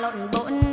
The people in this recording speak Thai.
หล่นบน